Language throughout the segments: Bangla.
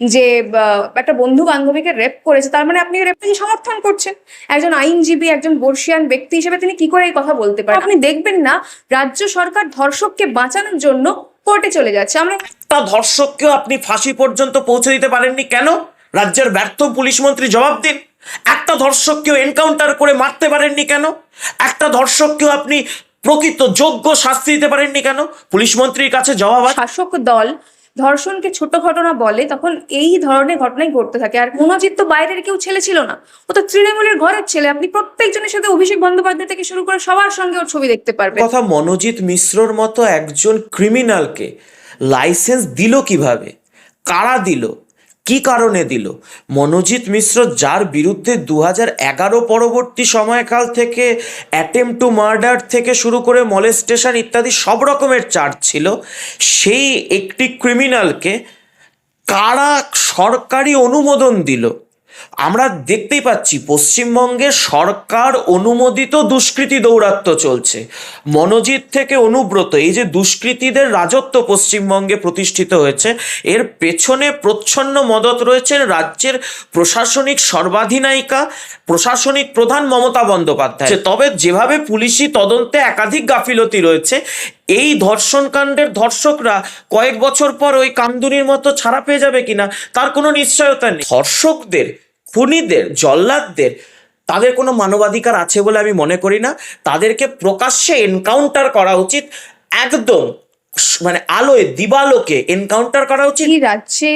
যে একটা বন্ধু বান্ধবীকে রেপ করেছে তার মানে আপনি রেপকে সমর্থন করছেন। একজন আইনজীবী একজন বর্ষিয়ান ব্যক্তি হিসেবে তিনি কি করে এই কথা বলতে পারেন? আপনি দেখবেন না রাজ্য সরকার ধর্ষককে বাঁচানোর জন্য কোর্টে চলে যাচ্ছে। আমরা একটা ধর্ষককেও আপনি ফাঁসি পর্যন্ত পৌঁছে দিতে পারেননি কেন? রাজ্যের ব্যর্থ পুলিশ মন্ত্রী জবাব দিন। একটা ধর্ষককেও এনকাউন্টার করে মারতে পারেননি কেন? একটা ধর্ষককেও আপনি প্রকৃত যোগ্য শাস্তি দিতে পারেননি কেন? পুলিশ মন্ত্রীর কাছে জবাব শাসক দল ধর্ষণকে ছোট ঘটনা বলে, তখন এই ধরনের ঘটনাই ঘটতে থাকে। আর মনোজিৎ তো বাইরের কেউ ছেলে ছিল না। ও তো তৃণমূলের ঘরের ছেলে। আপনি প্রত্যেকজনের সাথে অভিষেক বন্দ্যোপাধ্যায় থেকে শুরু করে সবার সঙ্গে ওর ছবি দেখতে পারবে কথা মনোজিৎ মিশ্রর মতো একজন ক্রিমিনালকে লাইসেন্স দিল কীভাবে? কারা দিল? কি কারণে দিল? মনোজিৎ মিশ্র যার বিরুদ্ধে দু এগারো পরবর্তী সময়কাল থেকে অ্যাটেম্প টু মার্ডার থেকে শুরু করে মলেস্টেশন ইত্যাদি সব রকমের চার্জ ছিল, সেই একটি ক্রিমিনালকে কারা সরকারি অনুমোদন দিল? আমরা দেখতেই পাচ্ছি পশ্চিমবঙ্গে সরকার অনুমোদিত দুষ্কৃতী দৌরাত্ম্য চলছে। মনোজিৎ থেকে অনুব্রত, এই যে দুষ্কৃতীদের রাজত্ব পশ্চিমবঙ্গে প্রতিষ্ঠিত হয়েছে, এর পেছনে প্রচ্ছন্ন মদত রয়েছেন রাজ্যের প্রশাসনিক সর্বাধিনায়িকা, প্রশাসনিক প্রধান মমতা বন্দ্যোপাধ্যায়। তবে যেভাবে পুলিশি তদন্তে একাধিক গাফিলতি রয়েছে, এই ধর্ষণকাণ্ডের ধর্ষকরা কয়েক বছর পর ওই কামদুনির মতো ছাড়া পেয়ে যাবে কিনা, তার কোনো নিশ্চয়তা নেই। ধর্ষকদের খুনিদের, জল্লাদদের, তাদের কোনো মানবাধিকার আছে বলে আমি মনে করি না। তাদেরকে প্রকাশ্যে এনকাউন্টার করা উচিত, একদম মানে আলোয়, দিবালোকে এনকাউন্টার করা উচিত। রাজ্যে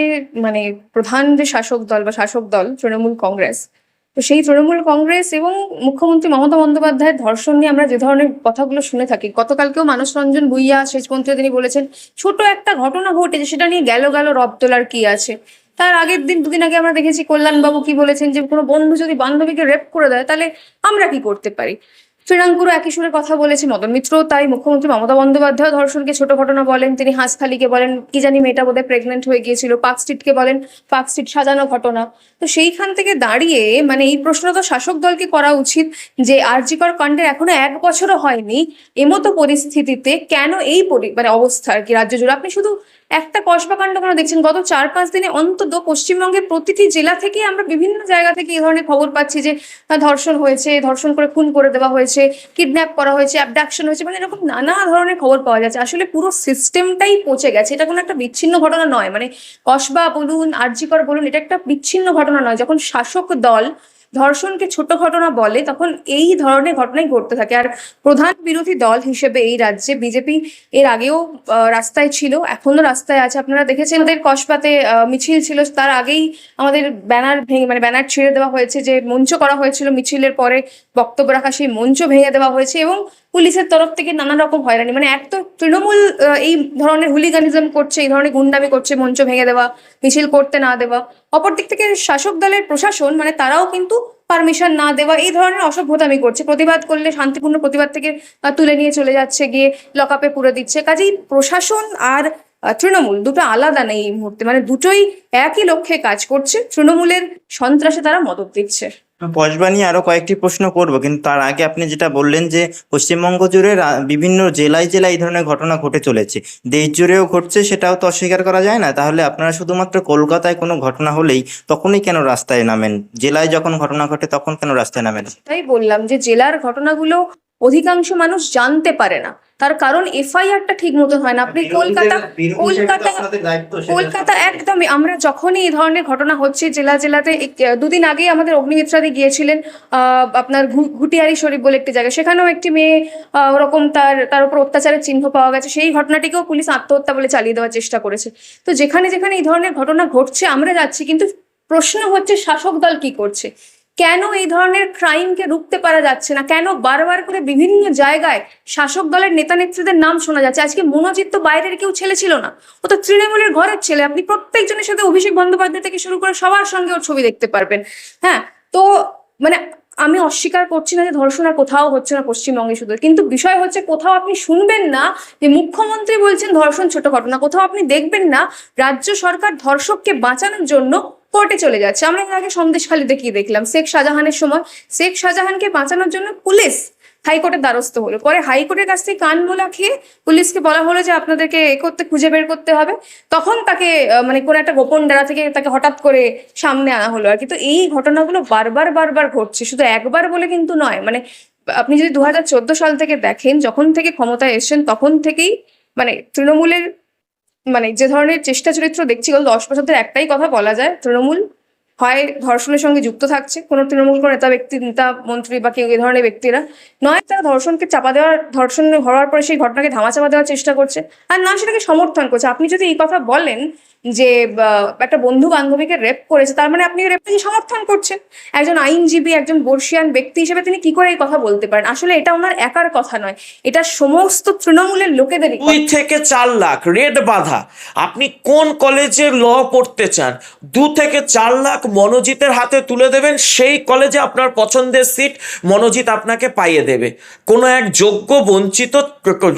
মানে প্রধান যে শাসক দল বা শাসক দল, তৃণমূল কংগ্রেস, তো সেই তৃণমূল কংগ্রেস এবং মুখ্যমন্ত্রী মমতা বন্দ্যোপাধ্যায়ের ধর্ষণ নিয়ে আমরা যে ধরনের কথাগুলো শুনে থাকি, গতকালকেও মানস রঞ্জন ভুইয়া শেষ মন্ত্রী তিনি বলেছেন, ছোট একটা ঘটনা ঘটেছে, সেটা নিয়ে গেল গেল রব তোলার কি আছে? তার আগের দিন, দুদিন আগে আমরা দেখেছি কল্যাণবাবু কি বলেছেন যে কোনো বন্ধু যদি বান্ধবীকে রেপ করে দেয়, তাহলে আমরা কি করতে পারি? শ্রীরাঙ্কুরও একই সুরে কথা বলেছে, মদন মিত্র তাই মুখ্যমন্ত্রী মমতা বন্দ্যোপাধ্যায় ধর্ষণকে ছোট ঘটনা বলেন, তিনি হাঁসখালিকে বলেন, কি জানি মেয়েটা বোধহয় প্রেগনেন্ট হয়ে গিয়েছিল, পার্ক স্ট্রিটকে বলেন, পার্ক স্ট্রিট সাজানো ঘটনা। তো সেইখান থেকে দাঁড়িয়ে মানে এই প্রশ্ন তো শাসক দলকে করা উচিত যে আরজিকর কাণ্ডের এখনও এক বছরও হয়নি, এমতো পরিস্থিতিতে কেন এই মানে অবস্থা আর কি রাজ্য জুড়ে? আপনি শুধু একটা কসবা কাণ্ড কেন দেখছেন? গত চার পাঁচ দিনে অন্তত পশ্চিমবঙ্গের প্রতিটি জেলা থেকে আমরা বিভিন্ন জায়গা থেকে এই ধরনের খবর পাচ্ছি যে ধর্ষণ হয়েছে, ধর্ষণ করে খুন করে দেওয়া হয়েছে কিডন্যাপ করা হয়েছে অ্যাবডাকশন হয়েছে মানে এরকম নানা ধরনের খবর পাওয়া যাচ্ছে। আসলে পুরো সিস্টেমটাই পচে গেছে। এটা কোনো একটা বিচ্ছিন্ন ঘটনা নয়। মানে কসবা বলুন, আরজিকর বলুন, এটা একটা বিচ্ছিন্ন ঘটনা নয়। যখন শাসক দল ধর্ষণকে ছোট ঘটনা বলে, তখন এই ধরনের ঘটনাই ঘটতে থাকে। আর প্রধান বিরোধী দল হিসেবে এই রাজ্যে বিজেপি এর আগেও রাস্তায় ছিল এখনও রাস্তায় আছে। আপনারা দেখেছেন ওদের কসবাতে মিছিল ছিল। তার আগেই আমাদের ব্যানার ভেঙে মানে ব্যানার ছিঁড়ে দেওয়া হয়েছে যে মঞ্চ করা হয়েছিল মিছিলের পরে। বক্তব্য রাখা, সেই মঞ্চ ভেঙে দেওয়া হয়েছে এবং পুলিশের তরফ থেকে নানা রকম হয়রানি। মানে এক তো তৃণমূল এই ধরনের হুলিগানিজম করছে, এই ধরনের গুন্ডামি করছে, মঞ্চ ভেঙে দেওয়া, মিছিল করতে না দেওয়া। অপর দিক থেকে শাসক দলের প্রশাসন মানে তারাও কিন্তু পারমিশন না দেওয়া, এই ধরনের অসভ্যতামি করছে। প্রতিবাদ করলে, শান্তিপূর্ণ প্রতিবাদ থেকে তুলে নিয়ে চলে যাচ্ছে, গিয়ে লকআপে পুরে দিচ্ছে। কাজেই প্রশাসন আর তৃণমূল দুটো আলাদা নেই এই মুহূর্তে। মানে দুটোই একই লক্ষ্যে কাজ করছে। তৃণমূলের সন্ত্রাসে তারা মদত দিচ্ছে। পশবা নিয়ে আরও কয়েকটি প্রশ্ন করব কিন্তু তার আগে আপনি যেটা বললেন যে পশ্চিমবঙ্গ জুড়ে বিভিন্ন জেলায় জেলায় এই ধরনের ঘটনা ঘটে চলেছে। দেশ জুড়েও ঘটছে সেটাও তো অস্বীকার করা যায় না। তাহলে আপনারা শুধুমাত্র কলকাতায় কোনো ঘটনা হলেই তখনই কেন রাস্তায় নামেন? জেলায় যখন ঘটনা ঘটে তখন কেন রাস্তায় নামেন? তাই বললাম যে জেলার ঘটনাগুলো অধিকাংশ মানুষ জানতে পারে না। তার কারণ এফআইআরটা ঠিক মতো হয় না। আপনি কলকাতা কলকাতা কলকাতা একদমই। আমরা যখনই এই ধরনের ঘটনা হচ্ছে জেলা জেলাতে দুদিন আগেই আমাদের অগ্নিমিত্রাদি গিয়েছিলেন আপনার ঘুটিয়ারি শরীফ বলে একটি জায়গা সেখানেও একটি মেয়ে ওরকম তার তার উপর অত্যাচারের চিহ্ন পাওয়া গেছে। সেই ঘটনাটিকেও পুলিশ আত্মহত্যা বলে চালিয়ে দেওয়ার চেষ্টা করেছে। তো যেখানে যেখানে এই ধরনের ঘটনা ঘটছে আমরা যাচ্ছি। কিন্তু প্রশ্ন হচ্ছে শাসক দল কি করছে? কেন এই ধরনের ক্রাইমকে রুখতে পারা যাচ্ছে না? কেন বারবার করে বিভিন্ন জায়গায় শাসক দলের নেতা নেত্রীদের নাম শোনা যাচ্ছে? আজকে মনোজিৎ তো বাইরের কেউ ছেলে ছিল না। ও তো তৃণমূলের ঘরের ছেলে। আপনি প্রত্যেকজনের সাথে অভিষেক বন্দ্যোপাধ্যায় থেকে শুরু করে সবার সঙ্গে ওর ছবি দেখতে পারবেন। হ্যাঁ তো মানে আমি অস্বীকার করছি না যে ধর্ষণ আর কোথাও হচ্ছে না পশ্চিমবঙ্গে শুধু। কিন্তু বিষয় হচ্ছে কোথাও আপনি শুনবেন না যে মুখ্যমন্ত্রী বলছেন ধর্ষণ ছোট ঘটনা কোথাও আপনি দেখবেন না রাজ্য সরকার ধর্ষককে বাঁচানোর জন্য কোর্টে চলে যাচ্ছে। আমরা এর আগে সন্দেশখালীতে কি দেখলাম? শেখ শাহজাহানের সময় শেখ শাহজাহানকে বাঁচানোর জন্য পুলিশ হাইকোর্টের দ্বারস্থ হলো। পরে হাইকোর্টের কাছ থেকে কান মোলা খেয়ে পুলিশকে বলা হলো যে আপনাদেরকে এ করতে, খুঁজে বের করতে হবে। তখন তাকে মানে কোনো একটা গোপন ডেরা থেকে তাকে হঠাৎ করে সামনে আনা হলো আর কি। তো এই ঘটনাগুলো বারবার বারবার ঘটছে। শুধু একবার বলে কিন্তু নয় মানে আপনি যদি দু হাজার চোদ্দ সাল থেকে দেখেন, যখন থেকে ক্ষমতায় এসেছেন, তখন থেকেই মানে তৃণমূলের মানে যে ধরনের চেষ্টা চরিত্র দেখছি গত দশ বছর ধরে একটাই কথা বলা যায়, তৃণমূল হয় ধর্ষণের সঙ্গে যুক্ত থাকছে। কোনো তৃণমূল, কোনো নেতা ব্যক্তি, নেতা মন্ত্রী বা কেউ এ ধরনের ব্যক্তিরা নয়, তারা ধর্ষণকে চাপা দেওয়ার, ধর্ষণ হওয়ার পরে সেই ঘটনাকে ধামা চাপা দেওয়ার চেষ্টা করছে। আর না, সেটাকে সমর্থন করছে। আপনি যদি এই কথা বলেন যে একটা বন্ধু বান্ধবীকে রেপ করেছে, তার মানে আপনি রেপটাকে সমর্থন করছেন। একজন আইনজীবী, একজন বর্ষিয়ান ব্যক্তি হিসেবে তিনি কি করে এই কথা বলতে পারেন? আসলে এটা ওনার একার কথা নয়। এটা সমস্ত তৃণমূলের লোকেদেরই কথা। দুই থেকে চার লাখ রেড বাধা। আপনি কোন কলেজে ল পড়তে চান, দু থেকে চার লাখ মনোজিতের হাতে তুলে দেবেন, সেই কলেজে আপনার পছন্দের সিট মনোজিৎ আপনাকে পাইয়ে দেবে। কোনো এক যোগ্য বঞ্চিত,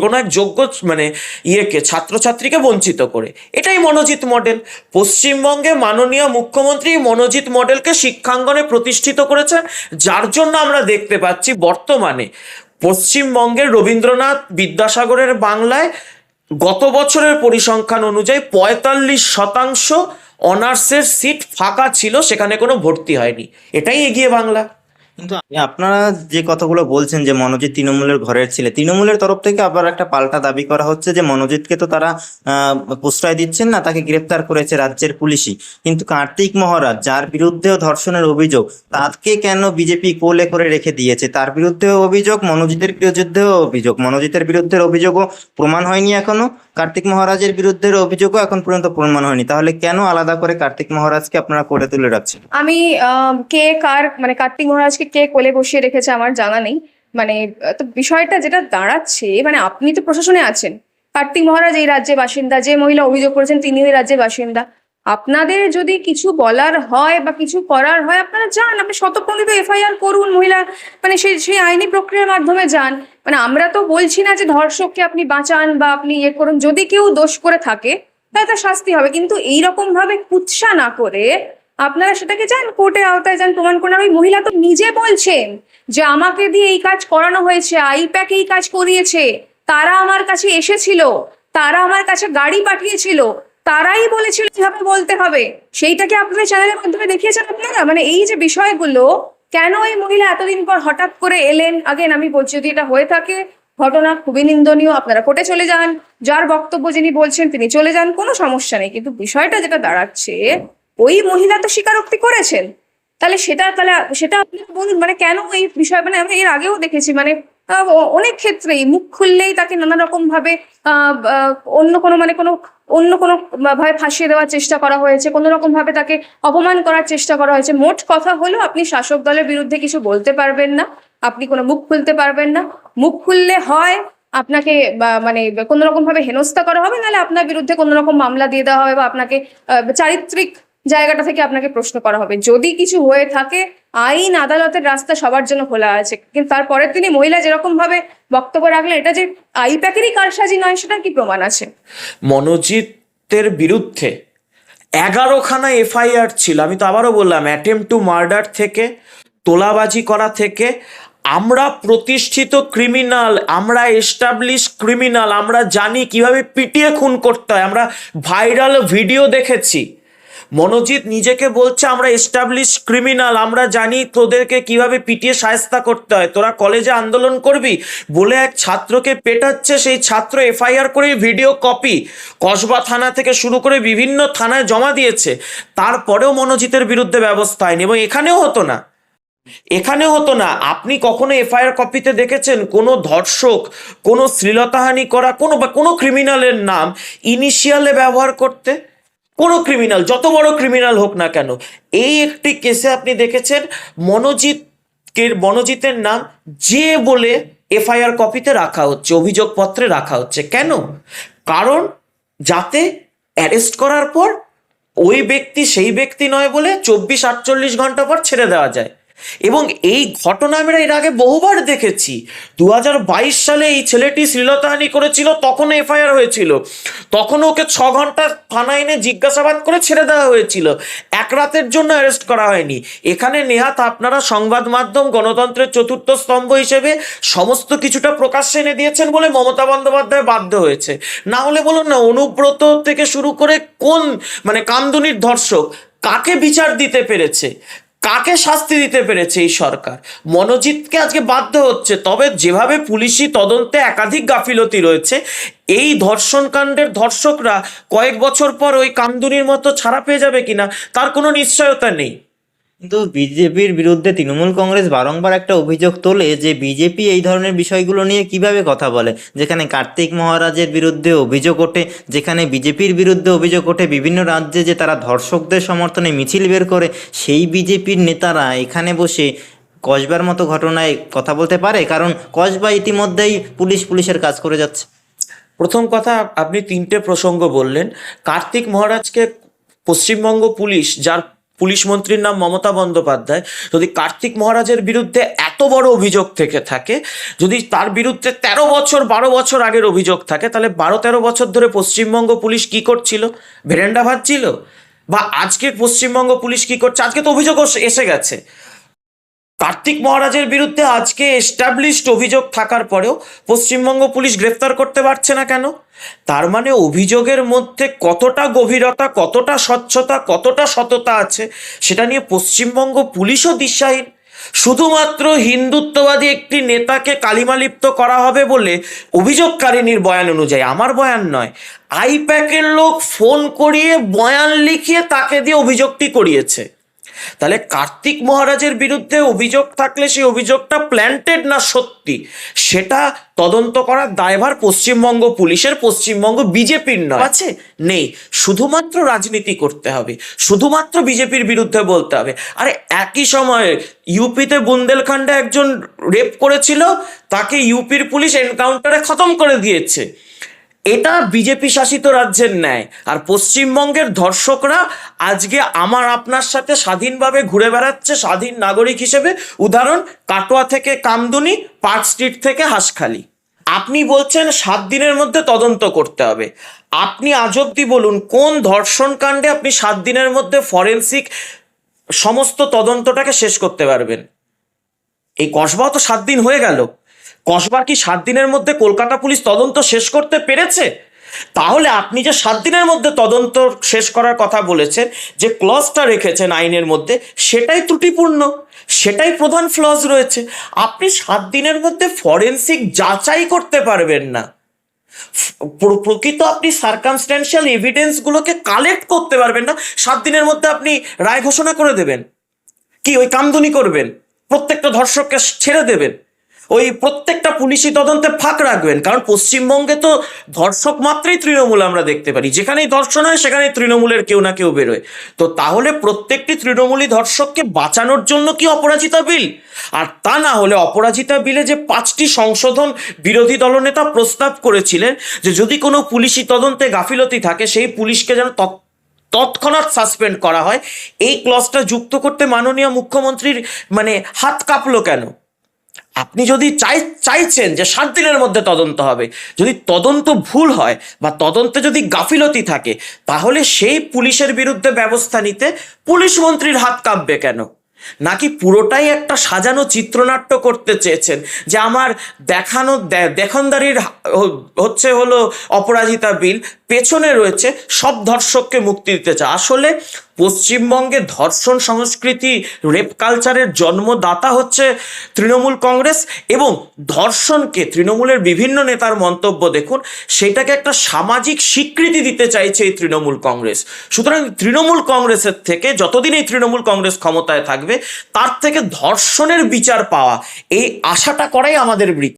কোনো এক যোগ্য মানে ইয়েকে, ছাত্রছাত্রীকে বঞ্চিত করে। এটাই মনোজিৎ মডেল। পশ্চিমবঙ্গে মাননীয় মুখ্যমন্ত্রী মনোজিৎ মডেলকে শিক্ষাঙ্গনে প্রতিষ্ঠিত করেছেন যার জন্য আমরা দেখতে পাচ্ছি বর্তমানে। পশ্চিমবঙ্গের রবীন্দ্রনাথ বিদ্যাসাগরের বাংলায় গত বছরের পরিসংখ্যান অনুযায়ী পঁয়তাল্লিশ শতাংশ অনার্সের সিট ফাঁকা ছিল, সেখানে কোনো ভর্তি হয়নি। এটাই এগিয়ে বাংলা। কিন্তু আপনারা যে কথাগুলো বলছেন যে মনোজিৎ তৃণমূলের ঘরের ছেলে, তৃণমূলের তরফ থেকে আবার একটা পাল্টা দাবি করা হচ্ছে যে মনোজিৎকে তো তারা প্রশ্রয় দিচ্ছেন না, তাকে গ্রেপ্তার করেছে রাজ্যের পুলিশই। কিন্তু কার্তিক মহারাজ, যার বিরুদ্ধেও ধর্ষণের অভিযোগ, তাকে কেন বিজেপি কোলে করে রেখে দিয়েছে? তার বিরুদ্ধেও অভিযোগ, মনোজিতের বিরুদ্ধেও অভিযোগ। মনোজিতের বিরুদ্ধে অভিযোগও প্রমাণ হয়নি এখনও। কার্তিক মহারাজের বিরুদ্ধে অভিযোগও এখন পর্যন্ত প্রমাণ হয়নি। তাহলে কেন আলাদা করে কার্তিক মহারাজকে আপনারা করে তুলে রাখছেন? আমি কে কার মানে কার্তিক মহারাজকে কে কোলে বসিয়ে রেখেছে আমার জানা নেই। মানে তো বিষয়টা যেটা দাঁড়াচ্ছে মানে আপনি তো প্রশাসনে আছেন। কার্তিক মহারাজ এই রাজ্যে বাসিন্দা, যে মহিলা অভিযোগ করেছেন তিনি এই রাজ্যের বাসিন্দা। আপনাদের যদি কিছু বলার হয় বা কিছু করার হয়, আপনারা যান, আপনি শতপ্রণিত এফআইআর করুন, মহিলা মানে সেই সেই আইনি প্রক্রিয়ার মাধ্যমে যান। মানে আমরা তো বলছি না যে ধর্ষককে আপনি বাঁচান বা আপনি ইয়ে করুন। যদি কেউ দোষ করে থাকে তাহলে তার শাস্তি হবে। কিন্তু এইরকম ভাবে কুৎসা না করে আপনারা সেটাকে যান কোর্টের আওতায় যান, প্রমাণ করুন। ওই মহিলা তো নিজে বলছেন যে আমাকে দিয়ে এই কাজ করানো হয়েছে, আইপ্যাক এই কাজ করিয়েছে। তারা আমার কাছে এসেছিল, তারা আমার কাছে গাড়ি পাঠিয়েছিল তারাই বলেছিল কীভাবে বলতে হবে? সেইটাকে আপনাদের চ্যানেলের মাধ্যমে দেখিয়েছেন আপনারা? মানে এই যে বিষয়গুলো, কেন এই মহিলা এতদিন পর হঠাৎ করে এলেন? আগেন আমি বলছি যদি এটা হয়ে থাকে, ঘটনা খুবই নিন্দনীয়, আপনারা কোর্টে চলে যান। যার বক্তব্য যিনি বলছেন, তিনি চলে যান, কোনো সমস্যা নেই। কিন্তু বিষয়টা যেটা দাঁড়াচ্ছে, ওই মহিলা তো স্বীকারোক্তি করেছেন। তাহলে সেটা তাহলে সেটা আপনি বলুন মানে কেন এই বিষয় মানে আমরা এর আগেও দেখেছি মানে অনেক ক্ষেত্রেই মুখ খুললেই তাকে নানা রকম ভাবে অন্য কোনো মানে কোনো, অন্য কোনো ভাবে ফাঁসিয়ে দেওয়ার চেষ্টা করা হয়েছে, কোনো রকম ভাবে তাকে অপমান করার চেষ্টা করা হয়েছে। মোট কথা হলো, আপনি শাসক দলের বিরুদ্ধে কিছু বলতে পারবেন না, আপনি কোনো মুখ খুলতে পারবেন না। মুখ খুললে হয় আপনাকে মানে কোনো রকম ভাবে হেনস্থা করা হবে, নাহলে আপনার বিরুদ্ধে কোনো রকম মামলা দিয়ে দেওয়া হবে বা আপনাকে চারিত্রিক জায়গাটা থেকে আপনাকে প্রশ্ন করা হবে। যদি কিছু হয়ে থাকে, আইন আদালতের রাস্তা সবার জন্য খোলা আছে। কিন্তু তারপরে তিনি মহিলা যেরকম ভাবে বক্তব্য রাখলেন, এটা যে আই আইপ্যাকেরই কারসাজি নয় সেটা কি প্রমাণ আছে? মনোজিতের বিরুদ্ধে এগারোখানা এফআইআর ছিল। আমি তো আবারও বললাম অ্যাটেম্প টু মার্ডার থেকে, তোলাবাজি করা থেকে, আমরা প্রতিষ্ঠিত ক্রিমিনাল আমরা এস্টাবলিশ ক্রিমিনাল আমরা জানি কীভাবে পিটিয়ে খুন করতে হয়। আমরা ভাইরাল ভিডিও দেখেছি। মনোজিৎ নিজেকে বলছে, আমরা এস্টাবলিশ ক্রিমিনাল আমরা জানি তোদেরকে কীভাবে পিটিয়ে সায়স্তা করতে হয়। তোরা কলেজে আন্দোলন করবি? বলে এক ছাত্রকে পেটাচ্ছে। সেই ছাত্র এফআইআর করে ভিডিও কপি কসবা থানা থেকে শুরু করে বিভিন্ন থানায় জমা দিয়েছে। তারপরেও মনোজিতের বিরুদ্ধে ব্যবস্থা হয়নি এবং এখানেও হতো না। এখানে হতো না। আপনি কখনো এফআইআর কপিতে দেখেছেন কোনো ধর্ষক, কোনো শ্লীলতাহানি করা, কোনো বা কোনো ক্রিমিনালের নাম ইনিশিয়ালে ব্যবহার করতে? কোনো ক্রিমিনাল যত বড় ক্রিমিনাল হোক না কেন, এই একটি কেসে আপনি দেখেছেন মনোজিৎ মনোজিতের নাম যে বলে এফআইআর কপিতে রাখা হচ্ছে, অভিযোগপত্রে রাখা হচ্ছে। কেন? কারণ যাতে অ্যারেস্ট করার পর ওই ব্যক্তি সেই ব্যক্তি নয় বলে চব্বিশ আটচল্লিশ ঘণ্টা পর ছেড়ে দেওয়া যায়। এবং এই ঘটনা আমরা এর আগে বহুবার দেখেছি। দু হাজার বাইশ সালে এই ছেলেটি শ্লীলতাহানি করেছিল তখন এফআইআর হয়েছিল। তখন ওকে ছ ঘণ্টা থানায় এনে জিজ্ঞাসাবাদ করে ছেড়ে দেওয়া হয়েছিল। এক রাতের জন্য অ্যারেস্ট করা হয়নি। এখানে নেহাত আপনারা সংবাদ মাধ্যম, গণতন্ত্রের চতুর্থ স্তম্ভ হিসেবে সমস্ত কিছুটা প্রকাশ্যে এনে দিয়েছেন বলে মমতা বন্দ্যোপাধ্যায় বাধ্য হয়েছে। না হলে বলুন না, অনুব্রত থেকে শুরু করে কোন মানে কামদুনির ধর্ষক, কাকে বিচার দিতে পেরেছে? কাকে শাস্তি দিতে পেরেছে এই সরকার? মনোজিৎকে আজকে বাধ্য হচ্ছে, তবে যেভাবে পুলিশি তদন্তে একাধিক গাফিলতি রয়েছে, এই ধর্ষণকাণ্ডের ধর্ষকরা কয়েক বছর পর ওই কামদুনির মতো ছাড়া পেয়ে যাবে কিনা, তার কোনো নিশ্চয়তা নেই। কিন্তু বিজেপির বিরুদ্ধে তৃণমূল কংগ্রেস বারংবার একটা অভিযোগ তোলে যে বিজেপি এই ধরনের বিষয়গুলো নিয়ে কীভাবে কথা বলে, যেখানে কার্তিক মহারাজের বিরুদ্ধে অভিযোগ ওঠে, যেখানে বিজেপির বিরুদ্ধে অভিযোগ ওঠে বিভিন্ন রাজ্যে যে তারা ধর্ষকদের সমর্থনে মিছিল বের করে, সেই বিজেপির নেতারা এখানে বসে কসবার মতো ঘটনায় কথা বলতে পারে? কারণ কসবা ইতিমধ্যেই পুলিশ পুলিশের কাজ করে যাচ্ছে। প্রথম কথা, আপনি তিনটে প্রসঙ্গ বললেন। কার্তিক মহারাজকে পশ্চিমবঙ্গ পুলিশ, যার পুলিশ মন্ত্রীর নাম মমতা বন্দ্যোপাধ্যায়। যদি কার্তিক মহারাজের বিরুদ্ধে এত বড় অভিযোগ থেকে থাকে, যদি তার বিরুদ্ধে তেরো বছর, বারো বছর আগের অভিযোগ থাকে, তাহলে বারো, তেরো বছর ধরে পশ্চিমবঙ্গ পুলিশ কি করছিল? ভেরেন্ডা ভাজছিল? বা আজকে পশ্চিমবঙ্গ পুলিশ কি করছে? আজকে তো অভিযোগ এসে গেছে। কার্তিক মহারাজের বিরুদ্ধে আজকে এস্টাবলিশড অভিযোগ থাকার পরেও পশ্চিমবঙ্গ পুলিশ গ্রেফতার করতে পারছে না কেন? তার মানে অভিযোগের মধ্যে কতটা গভীরতা, কতটা স্বচ্ছতা, কতটা সততা আছে, সেটা নিয়ে পশ্চিমবঙ্গ পুলিশও দিশাহীন। শুধুমাত্র হিন্দুত্ববাদী একটি নেতাকে কালিমালিপ্ত করা হবে বলে অভিযোগকারিনীর বয়ান অনুযায়ী, আমার বয়ান নয়, আইপ্যাকের লোক ফোন করিয়ে বয়ান লিখিয়ে তাকে দিয়ে অভিযোগটি করিয়েছে। তাহলে কার্তিক মহারাজের বিরুদ্ধে অভিযোগ থাকলে সেই অভিযোগটা প্ল্যান্টেড না সত্যি? সেটা তদন্ত করার দায়ভার পশ্চিমবঙ্গ পুলিশের পশ্চিমবঙ্গ বিজেপির নয়। আছে। নেই। শুধুমাত্র রাজনীতি করতে হবে। শুধুমাত্র বিজেপির বিরুদ্ধে বলতে হবে। আরে একই সময়ে ইউপিতে বুন্দেলখণ্ডে একজন রেপ করেছিল তাকে ইউপির পুলিশ এনকাউন্টারে খতম করে দিয়েছে। এটা বিজেপি শাসিত রাজ্যের ন্যায়। আর পশ্চিমবঙ্গের ধর্ষকরা আজকে আমার আপনার সাথে স্বাধীনভাবে ঘুরে বেড়াচ্ছে স্বাধীন নাগরিক হিসেবে। উদাহরণ, কাটোয়া থেকে কামদুনি, পার্ক স্ট্রিট থেকে হাসখালি। আপনি বলছেন সাত দিনের মধ্যে তদন্ত করতে হবে। আপনি আজ অব্দি বলুন, কোন ধর্ষণ কাণ্ডে আপনি সাত দিনের মধ্যে ফরেন্সিক সমস্ত তদন্তটাকে শেষ করতে পারবেন? এই কসবাও তো সাত দিন হয়ে গেল। কসবার কি সাত দিনের মধ্যে কলকাতা পুলিশ তদন্ত শেষ করতে পেরেছে? তাহলে আপনি যে সাত দিনের মধ্যে তদন্ত শেষ করার কথা বলেছেন, যে ক্লজটা রেখেছেন আইনের মধ্যে, সেটাই ত্রুটিপূর্ণ, সেটাই প্রধান ফ্লজ রয়েছে। আপনি সাত দিনের মধ্যে ফরেন্সিক যাচাই করতে পারবেন না। প্র- প্রকৃত আপনি সার্কামস্ট্যান্সিয়াল এভিডেন্সগুলোকে কালেক্ট করতে পারবেন না, সাত দিনের মধ্যে আপনি রায় ঘোষণা করে দেবেন। কি ওই কামদুনি করবেন? প্রত্যেকটা ধর্ষককে ছেড়ে দেবেন। ওই প্রত্যেকটা পুলিশি তদন্তে ফাঁক রাখবেন। কারণ পশ্চিমবঙ্গে তো ধর্ষক মাত্রই তৃণমূল আমরা দেখতে পারি। যেখানেই ধর্ষণ হয় সেখানে তৃণমূলের কেউ না কেউ বেরোয়। তো তাহলে প্রত্যেকটি তৃণমূলী ধর্ষককে বাঁচানোর জন্য কি অপরাজিতা বিল? আর তা না হলে অপরাজিতা বিলে যে পাঁচটি সংশোধন বিরোধী দলনেতা প্রস্তাব করেছিলেন, যে যদি কোনো পুলিশি তদন্তে গাফিলতি থাকে, সেই পুলিশকে যেন তৎ- তৎক্ষণাৎ সাসপেন্ড করা হয়। এই ক্লজটা যুক্ত করতে মাননীয় মুখ্যমন্ত্রীর মানে হাত কাঁপলো কেন? আপনি যদি চাই, চাইছেন যে সাত দিনের মধ্যে তদন্ত হবে, যদি তদন্ত ভুল হয় বা তদন্তে যদি গাফিলতি থাকে, তাহলে সেই পুলিশের বিরুদ্ধে ব্যবস্থা নিতে পুলিশ মন্ত্রীর হাত কাঁপবে কেন? নাকি পুরোটাই একটা সাজানো চিত্রনাট্য করতে চেয়েছেন যে আমার দেখানো দেখনদারির হচ্ছে হলো অপরাজিতা বিল পেছনে রয়েছে সব ধর্ষককে মুক্তি দিতে চায়। আসলে পশ্চিমবঙ্গে ধর্ষণ সংস্কৃতি রেপ কালচারের জন্মদাতা হচ্ছে তৃণমূল কংগ্রেস এবং ধর্ষণকে তৃণমূলের বিভিন্ন নেতার মন্তব্য দেখুন, সেটাকে একটা সামাজিক স্বীকৃতি দিতে চাইছে এই তৃণমূল কংগ্রেস। সুতরাং তৃণমূল কংগ্রেসের থেকে যতদিন এই তৃণমূল কংগ্রেস ক্ষমতায় থাকবে, তার থেকে ধর্ষণের বিচার পাওয়া, এই আশাটা করাই আমাদের বৃত্তি।